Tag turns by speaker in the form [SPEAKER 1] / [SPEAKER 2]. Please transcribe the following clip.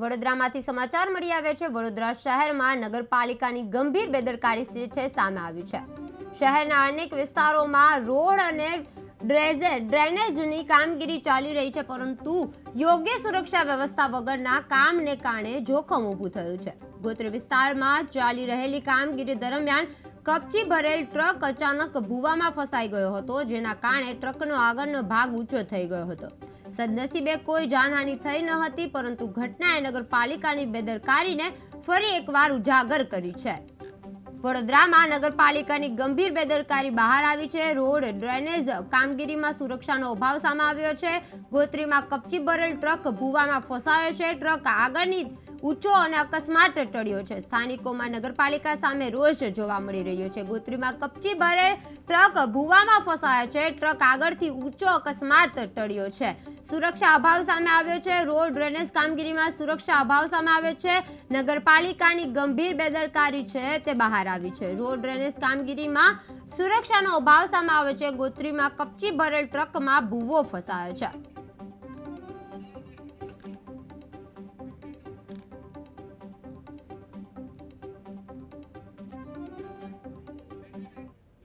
[SPEAKER 1] વડોદરામાંથી સમાચાર મળી આવ્યા છે. વડોદરા શહેરમાં નગરપાલિકાની ગંભીર બેદરકારી છે, સામે આવ્યું છે. શહેરના અનેક વિસ્તારોમાં રોડ અને ડ્રેઝે ડ્રેનેજની કામગીરી ચાલી રહી છે, પરંતુ યોગ્ય સુરક્ષા વ્યવસ્થા વગરના કામને કારણે જોખમ ઊભું થયું છે. ગોત્ર વિસ્તારમાં ચાલી રહેલી કામગીરી દરમિયાન કપચી ભરેલ ટ્રક અચાનક ભૂવામાં ફસાઈ ગયો હતો, જેના કારણે ટ્રકનો આગળનો ભાગ ઊંચો થઈ ગયો હતો. સદનસીબે કોઈ જાનહાનિ થઈ ન હતી, પરંતુ ઘટનાએ નગરપાલિકાની બેદરકારીને ફરી એકવાર ઉજાગર કરી છે. વડોદરામાં નગરપાલિકાની ગંભીર બેદરકારી બહાર આવી છે. રોડ ડ્રેનેજ કામગીરીમાં સુરક્ષાનો અભાવ સામે આવ્યો છે. ગોત્રીમાં કપચી ભરેલ ટ્રક ભૂવામાં ફસાયો છે. ટ્રક આગળની ઊંચો અને અકસ્માત ટળ્યો છે. સ્થાનિકોમાં નગરપાલિકા સામે રોષ જોવા મળી રહ્યો છે. ગોત્રીમાં કપચી ભરેલ ટ્રક ભૂવામાં ફસાયો છે. ટ્રક આગળથી ઊંચો અકસ્માત ટળ્યો છે. સુરક્ષા અભાવ સામે આવ્યો છે. રોડ ડ્રેનેજ કામગીરીમાં સુરક્ષા અભાવ સામે આવ્યો છે. નગરપાલિકાની ગંભીર બેદરકારી છે તે બહાર આવી છે. રોડ ડ્રેનેજ કામગીરીમાં સુરક્ષાનો અભાવ સામે આવ્યો છે. ગોત્રીમાં કપચી ભરેલ ટ્રકમાં ભૂવો ફસાયો છે.